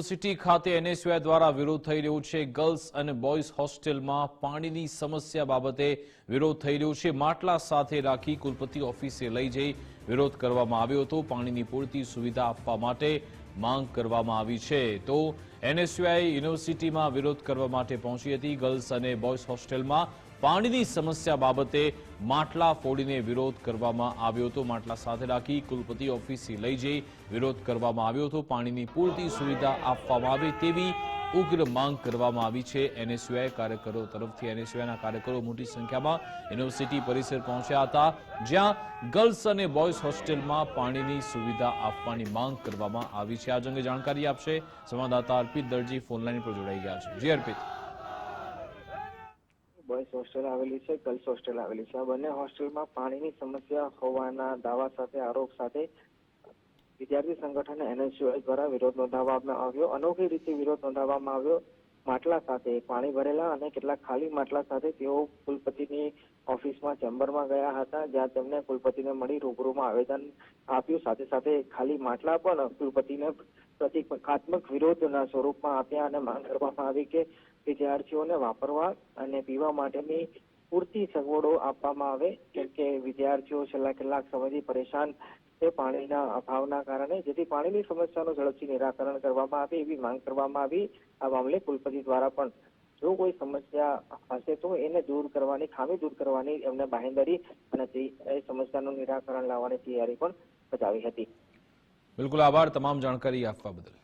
City ખાતે NSUI દ્વારા વિરોધ થઈ રહ્યો છે. ગર્લ્સ અને બોયઝ હોસ્ટેલમાં પાણીની સમસ્યા બાબતે વિરોધ થઈ રહ્યો છે. માટલા સાથે રાખી કુલપતિ ઓફિસે લઈ જઈ વિરોધ કરવામાં આવ્યો હતો. પાણીની પૂરતી સુવિધા આપવા માટે માંગ કરવામાં આવી છે. તો એનએસયુઆઈ યુનિવર્સિટીમાં વિરોધ કરવા માટે પહોંચી હતી. ગર્લ્સ અને બોયઝ હોસ્ટેલમાં પાણીની સમસ્યા બાબતે માટલા ફોડીને વિરોધ કરવામાં આવ્યો હતો. માટલા સાથે રાખી કુલપતિ ઓફિસે લઈ જઈ વિરોધ કરવામાં આવ્યો હતો. પાણીની પૂરતી સુવિધા આપવામાં આવે તેવી ઉગ્ર માંગ કરવામાં આવી છે. એનએસયુઆઈ કાર્યકરો તરફથી એનએસયુઆઈના કાર્યકરો મોટી સંખ્યામાં યુનિવર્સિટી પરિસર પહોંચ્યા હતા, જ્યાં ગર્લ્સ અને બોયઝ હોસ્ટેલમાં પાણીની સુવિધા આપવાની માંગ કરવામાં આવી છે. આ અંગે જાણકારી આપશે સંવાદદાતા અર્પિત દરજી ફોનલાઈન પર જોડાઈ ગયા છે. જી અર્પિત. બોયઝ હોસ્ટેલ આવેલી છે, ગર્લ્સ હોસ્ટેલ આવેલી છે. આ બંને હોસ્ટેલમાં પાણીની સમસ્યા હોવાના દાવા સાથે, આરોપ સાથે વિદ્યાર્થી સંગઠન એનએસયુઆઈ દ્વારા વિરોધ નોંધાવવામાં આવ્યો. અનોખી રીતે વિરોધ નોંધાવવામાં આવ્યો. માટલા સાથે પાણી ભરેલા અને કેટલાક ખાલી માટલા સાથે તેઓ કુલપતિની ઓફિસમાં, ચેમ્બરમાં ગયા હતા, જ્યાં તેમને કુલપતિને મળી રૂબરૂમાં આવેદન આપ્યું. સાથે સાથે ખાલી માટલા પણ કુલપતિને પ્રતિકાત્મક વિરોધના સ્વરૂપમાં આપ્યા અને માંગ કરવામાં આવી કે વિદ્યાર્થીઓને વાપરવા અને પીવા માટેની પૂરતી સગવડો આપવામાં આવે, કેમ કે વિદ્યાર્થીઓ છેલ્લા કેટલાક સમયથી પરેશાન છે પાણીના અભાવના કારણે. જેથી પાણીની સમસ્યાનું ઝડપથી નિરાકરણ કરવામાં આવે એવી માંગ કરવામાં આવી. આ મામલે કુલપતિ દ્વારા પણ જો કોઈ સમસ્યા હશે તો એને દૂર કરવાની, ખામી દૂર કરવાની એમને બાહેંધરી અને એ સમસ્યાનું નિરાકરણ લાવવાની તૈયારી પણ બતાવી હતી. બિલકુલ આભાર. તમામ જાણકારી આપવા બદલ.